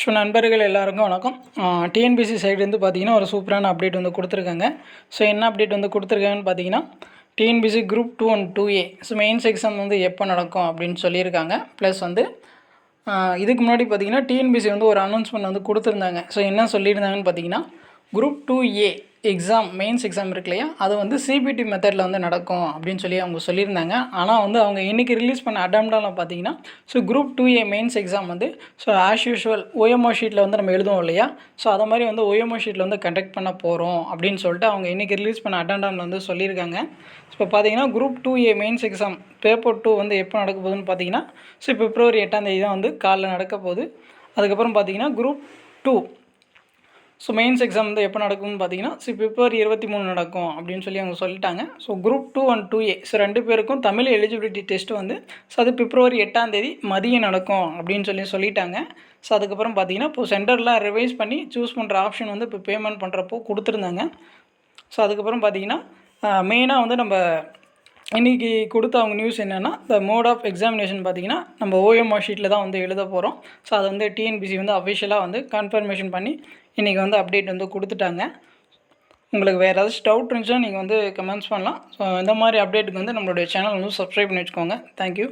So நண்பர்கள் எல்லாருக்கும் வணக்கம். டிஎன்பிசி சைடுலேருந்து பார்த்தீங்கன்னா ஒரு சூப்பரான அப்டேட் வந்து கொடுத்துருக்காங்க. ஸோ என்ன அப்டேட் வந்து கொடுத்துருக்காங்கன்னு பார்த்தீங்கன்னா TNPSC group two and two A so mains exam வந்து எப்போ நடக்கும் அப்படின்னு சொல்லியிருக்காங்க. ப்ளஸ் வந்து இதுக்கு முன்னாடி பார்த்தீங்கன்னா டிஎன்பிசி வந்து ஒரு அனௌன்ஸ்மெண்ட் வந்து கொடுத்துருந்தாங்க. ஸோ என்ன சொல்லியிருந்தாங்கன்னு பார்த்தீங்கன்னா group two A exam mains exam இருக்கு இல்லையா? அது வந்து சிபிடி மெத்தடில் வந்து நடக்கும் அப்படின்னு சொல்லி அவங்க சொல்லியிருந்தாங்க. ஆனால் வந்து அவங்க இன்றைக்கி ரிலீஸ் பண்ண அடம்டாவில் பார்த்தீங்கன்னா so group two A mains exam வந்து ஸோ ஆஸ் யூஷுவல் ஓஎம்ஓ ஷீட்டில் வந்து நம்ம எழுதுவோம் இல்லையா? ஸோ அதை மாதிரி வந்து ஓஎம்ஓ ஷீட்டில் வந்து கண்டக்ட் பண்ண போகிறோம் அப்படின்னு சொல்லிட்டு அவங்க இன்றைக்கி ரிலீஸ் பண்ண அடம்டாவில் வந்து சொல்லியிருக்காங்க. இப்போ பார்த்தீங்கன்னா group two A mains exam paper two வந்து எப்போ நடக்க போகுதுன்னு பார்த்தீங்கன்னா ஸோ பிப்ரவரி எட்டாம் தேதி தான் வந்து காலைல நடக்க போகுது. அதுக்கப்புறம் பார்த்தீங்கன்னா group two so mains exam வந்து எப்போ நடக்கும்னு பார்த்தீங்கன்னா ஸோ பிப்ரவரி இருபத்தி மூணு நடக்கும் அப்படின்னு சொல்லி அவங்க சொல்லிட்டாங்க. So group two and two A so ரெண்டு பேருக்கும் தமிழ் எலிஜிபிலிட்டி டெஸ்ட் வந்து ஸோ அது பிப்ரவரி எட்டாம் தேதி மதியம் நடக்கும் அப்படின்னு சொல்லி சொல்லிட்டாங்க. ஸோ அதுக்கப்புறம் பார்த்தீங்கன்னா இப்போ சென்டர்லாம் ரிவைஸ் பண்ணி சூஸ் பண்ணுற ஆப்ஷன் வந்து இப்போ பேமெண்ட் பண்ணுறப்போ கொடுத்துருந்தாங்க. ஸோ அதுக்கப்புறம் பார்த்தீங்கன்னா மெயினாக வந்து நம்ம இன்றைக்கி கொடுத்த அவங்க நியூஸ் என்னென்னா இந்த மோட் ஆஃப் எக்ஸாமினேஷன் பார்த்தீங்கன்னா நம்ம ஓஎம்ஆர் ஷீட்டில் தான் வந்து எழுத போகிறோம் ஸோ அதை வந்து டிஎன்பிசி வந்து அஃபிஷியலாக வந்து கன்ஃபர்மேஷன் பண்ணி இன்றைக்கி வந்து அப்டேட் வந்து கொடுத்துட்டாங்க. உங்களுக்கு வேறு ஏதாச்சும் டவுட் இருந்துச்சுன்னா நீங்கள் வந்து கமெண்ட்ஸ் பண்ணலாம். ஸோ இந்த மாதிரி அப்டேட்டுக்கு வந்து நம்மளுடைய சேனல் வந்து சப்ஸ்கிரைப் பண்ணி வச்சுக்கோங்க. தேங்க்யூ